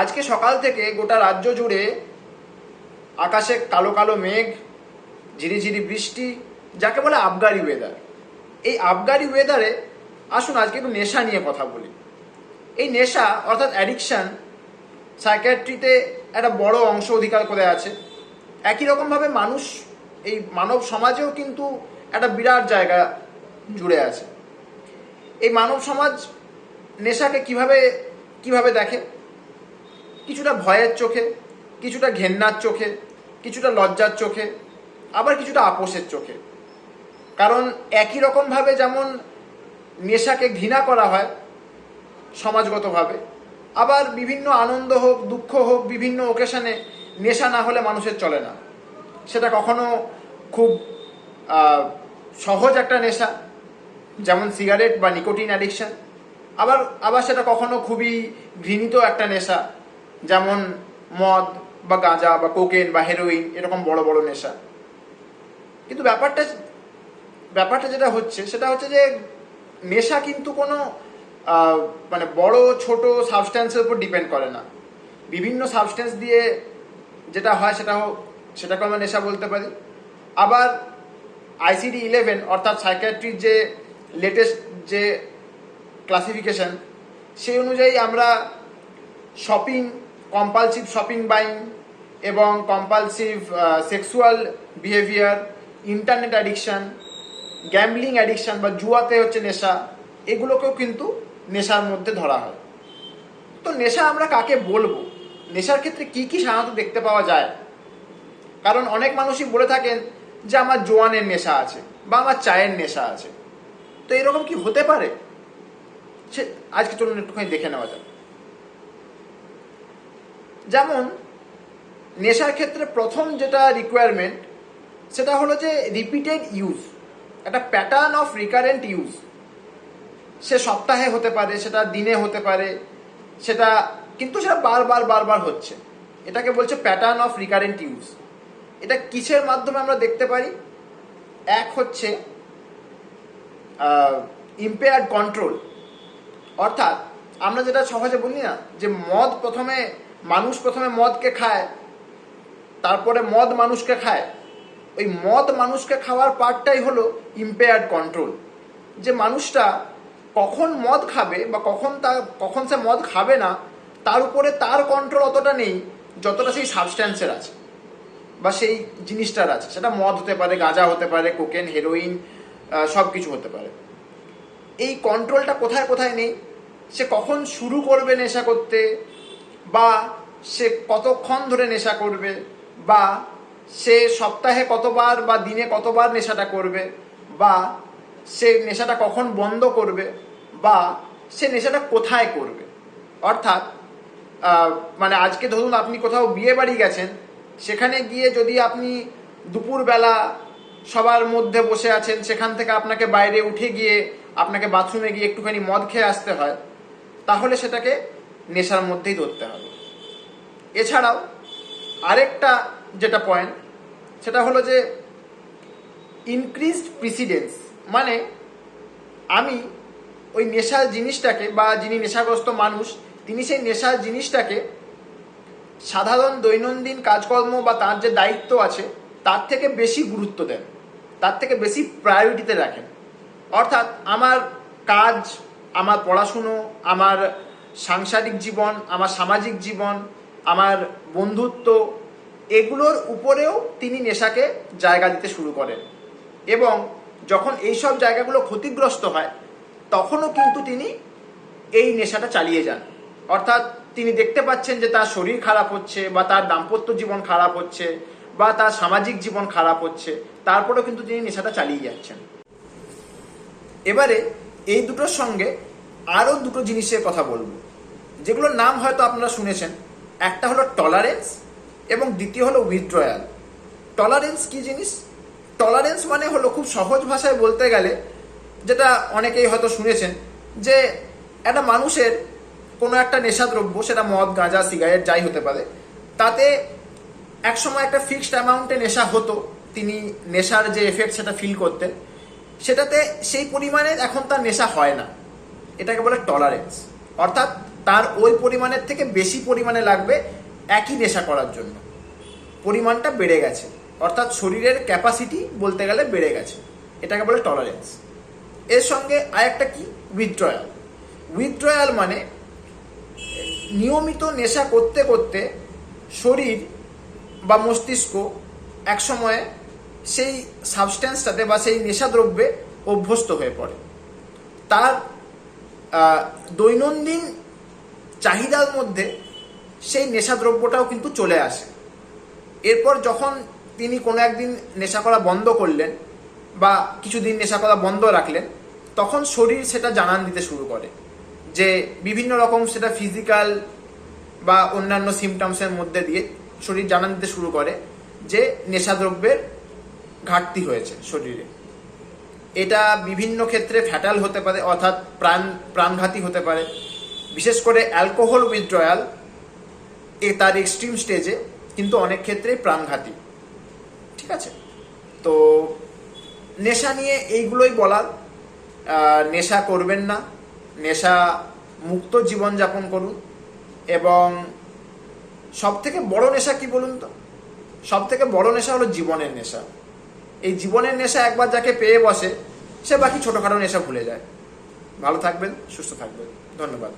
আজকে সকাল থেকে গোটা রাজ্য জুড়ে আকাশে কালো কালো মেঘ, ঝিরিঝিরি বৃষ্টি, যাকে বলে আবগারি ওয়েদার এই আবগারি ওয়েদারে আসুন আজকে একটু নেশা নিয়ে কথা বলি। এই নেশা অর্থাৎ অ্যাডিকশান সাইকিয়াট্রিতে একটা বড় অংশ অধিকার করে আছে। একই রকমভাবে মানুষ এই মানব সমাজেও কিন্তু একটা বিরাট জায়গা জুড়ে আছে। এই মানব সমাজ নেশাকে কীভাবে কীভাবে দেখে? কিছুটা ভয়ের চোখে, কিছুটা ঘেন্নার চোখে, কিছুটা লজ্জার চোখে, আবার কিছুটা আপোষের চোখে। কারণ একই রকমভাবে যেমন নেশাকে ঘৃণা করা হয় সমাজগতভাবে, আবার বিভিন্ন আনন্দ হোক, দুঃখ হোক, বিভিন্ন ওকেশনে নেশা না হলে মানুষের চলে না। সেটা কখনো খুব সহজ একটা নেশা, যেমন সিগারেট বা নিকোটিন অ্যাডিকশান আবার আবার সেটা কখনো খুবই ঘৃণিত একটা নেশা যেমন মদ বা গাঁজা বা কোকেন বা হেরোইন এরকম বড় বড় নেশা। কিন্তু ব্যাপারটা ব্যাপারটা যেটা হচ্ছে, সেটা হচ্ছে যে নেশা কিন্তু কোনো মানে বড়, ছোট সাবস্ট্যান্সের উপর ডিপেন্ড করে না। বিভিন্ন সাবস্ট্যান্স দিয়ে যেটা হয় সেটা সেটাকে আমরা নেশা বলতে পারি। আবার আইসিডি ইলেভেন অর্থাৎ সাইকিয়াট্রির যে লেটেস্ট যে ক্লাসিফিকেশন সেই অনুযায়ী আমরা শপিং কম্পালসিভ শপিং বাইং এবং compulsive sexual behaviour internet addiction gambling addiction বা জুয়াতে হচ্ছে নেশা, এগুলোকেও কিন্তু নেশার মধ্যে ধরা হয়। তো নেশা আমরা কাকে বলব? নেশার ক্ষেত্রে কি কি সাধারণত দেখতে পাওয়া যায়? কারণ অনেক মানুষই বলে থাকেন যে আমার জোয়ানের নেশা আছে বা আমার চায়ের নেশা আছে। তো এরকম কি হতে পারে? সে আজকে চলুন একটুখানি দেখে নেওয়া যাক। যেমন, নেশার ক্ষেত্রে প্রথম যেটা রিকোয়ারমেন্ট সেটা হলো যে রিপিটেড ইউজ একটা প্যাটার্ন অফ রিকারেন্ট ইউজ সে সপ্তাহে হতে পারে, সেটা দিনে হতে পারে, সেটা, কিন্তু সেটা বারবার বারবার হচ্ছে। এটাকে বলছে প্যাটার্ন অফ রিকারেন্ট ইউজ এটা কিসের মাধ্যমে আমরা দেখতে পারি? এক হচ্ছে ইম্পেয়ার্ড কন্ট্রোল অর্থাৎ, আমরা যেটা সহজে বলি না, যে মদ প্রথমে মানুষ প্রথমে মদকে খায়, তারপরে মদ মানুষকে খায়। ওই মদ মানুষকে খাওয়ার পার্টটাই হলো ইম্পেয়ার্ড কন্ট্রোল যে মানুষটা কখন মদ খাবে বা কখন তা, কখন সে মদ খাবে না, তার উপরে তার কন্ট্রোল অতটা নেই যতটা সেই সাবস্ট্যান্সের আছে বা সেই জিনিসটার আছে। সেটা মদ হতে পারে, গাঁজা হতে পারে কোকেন হেরোইন সব কিছু হতে পারে। এই কন্ট্রোলটা কোথায় কোথায় নেই? সে কখন শুরু করবে নেশা করতে বা সে কতক্ষণ ধরে নেশা করবে, বা সে সপ্তাহে কতবার বা দিনে কতবার নেশাটা করবে, বা সে নেশাটা কখন বন্ধ করবে, বা সে নেশাটা কোথায় করবে। অর্থাৎ মানে আজকে ধরুন আপনি কোথাও বিয়ে বাড়ি গেছেন, সেখানে গিয়ে যদি আপনি দুপুরবেলা সবার মধ্যে বসে আছেন, সেখান থেকে আপনাকে বাইরে উঠে গিয়ে আপনাকে বাথরুমে গিয়ে একটুখানি মদ খেয়ে আসতে হয়, তাহলে সেটাকে নেশার মধ্যেই ধরতে হবে। এছাড়াও আরেকটা যেটা পয়েন্ট সেটা হলো যে ইনক্রিজড প্রিসিডেন্স মানে আমি ওই নেশার জিনিসটাকে বা যিনি নেশাগ্রস্ত মানুষ, তিনি সেই নেশার জিনিসটাকে সাধারণ দৈনন্দিন কাজকর্ম বা তার যে দায়িত্ব আছে, তার থেকে বেশি গুরুত্ব দেন, তার থেকে বেশি প্রায়োরিটিতে রাখেন। অর্থাৎ আমার কাজ, আমার পড়াশুনো, আমার সাংসারিক জীবন, আমার সামাজিক জীবন, আমার বন্ধুত্ব, এগুলোর উপরেও তিনি নেশাকে জায়গা দিতে শুরু করেন। এবং যখন এইসব জায়গাগুলো ক্ষতিগ্রস্ত হয়, তখনও কিন্তু তিনি এই নেশাটা চালিয়ে যান। অর্থাৎ তিনি দেখতে পাচ্ছেন যে তার শরীর খারাপ হচ্ছে বা তার দাম্পত্য জীবন খারাপ হচ্ছে বা তার সামাজিক জীবন খারাপ হচ্ছে, তারপরেও কিন্তু তিনি নেশাটা চালিয়ে যাচ্ছেন। এবারে এই দুটোর সঙ্গে আরও দুটো জিনিসের কথা বলব। যেগুলোর নাম হয়তো আপনারা শুনেছেন। একটা হলো টলারেন্স এবং দ্বিতীয় হলো উইথড্রয়াল টলারেন্স কি জিনিস? টলারেন্স মানে হলো খুব সহজ ভাষায় বলতে গেলে, যেটা অনেকেই হয়তো শুনেছেন, যে একটা মানুষের কোনো একটা নেশাদ্রব্য, সেটা মদ, গাঁজা সিগারেট যাই হতে পারে, তাতে একসময় একটা ফিক্সড অ্যামাউন্টে নেশা হতো, তিনি নেশার যে এফেক্ট সেটা ফিল করতেন, সেটাতে সেই পরিমাণে এখন তার নেশা হয় না। এটাকে বলে টলারেন্স অর্থাৎ তার ওই পরিমাণের থেকে বেশি পরিমাণে লাগবে একই নেশা করার জন্য। পরিমাণটা বেড়ে গেছে। অর্থাৎ শরীরের ক্যাপাসিটি বলতে গেলে বেড়ে গেছে। এটাকে বলে টলারেন্স এর সঙ্গে আরেকটা কি? উইথড্রয়াল উইথড্রয়াল মানে নিয়মিত নেশা করতে করতে শরীর বা মস্তিষ্ক একসময়ে সেই সাবস্ট্যান্সটাতে বা সেই নেশাদ্রব্যে অভ্যস্ত হয়ে পড়ে। তার দৈনন্দিন চাহিদার মধ্যে সেই নেশাদ্রব্যটাও কিন্তু চলে আসে। এরপর যখন তিনি কোনো একদিন নেশা করা বন্ধ করলেন বা কিছুদিন নেশা করা বন্ধ রাখলেন, তখন শরীর সেটা জানান দিতে শুরু করে যে বিভিন্ন রকম সেটা ফিজিক্যাল বা অন্যান্য সিমটমসের মধ্যে দিয়ে শরীর জানান দিতে শুরু করে যে নেশাদ্রব্যের ঘাটতি হয়েছে শরীরে। এটা বিভিন্ন ক্ষেত্রে ফ্যাটাল হতে পারে, অর্থাৎ প্রাণ, প্রাণঘাতী হতে পারে। বিশেষ করে অ্যালকোহল উইথড্রয়াল এ তার এক্সট্রিম স্টেজে কিন্তু অনেক ক্ষেত্রেই প্রাণঘাতী। ঠিক আছে? তো নেশা নিয়ে এইগুলোই বলার। নেশা করবেন না। নেশা মুক্ত জীবনযাপন করুন। এবং সব থেকে বড় নেশা কি বলুন তো? সব থেকে বড় নেশা হলো জীবনের নেশা। এই জীবনের নেশা একবার যাকে পেয়ে বসে, সে বাকি ছোটোখাটো নেশা ভুলে যায়। ভালো থাকবেন, সুস্থ থাকবেন। ধন্যবাদ।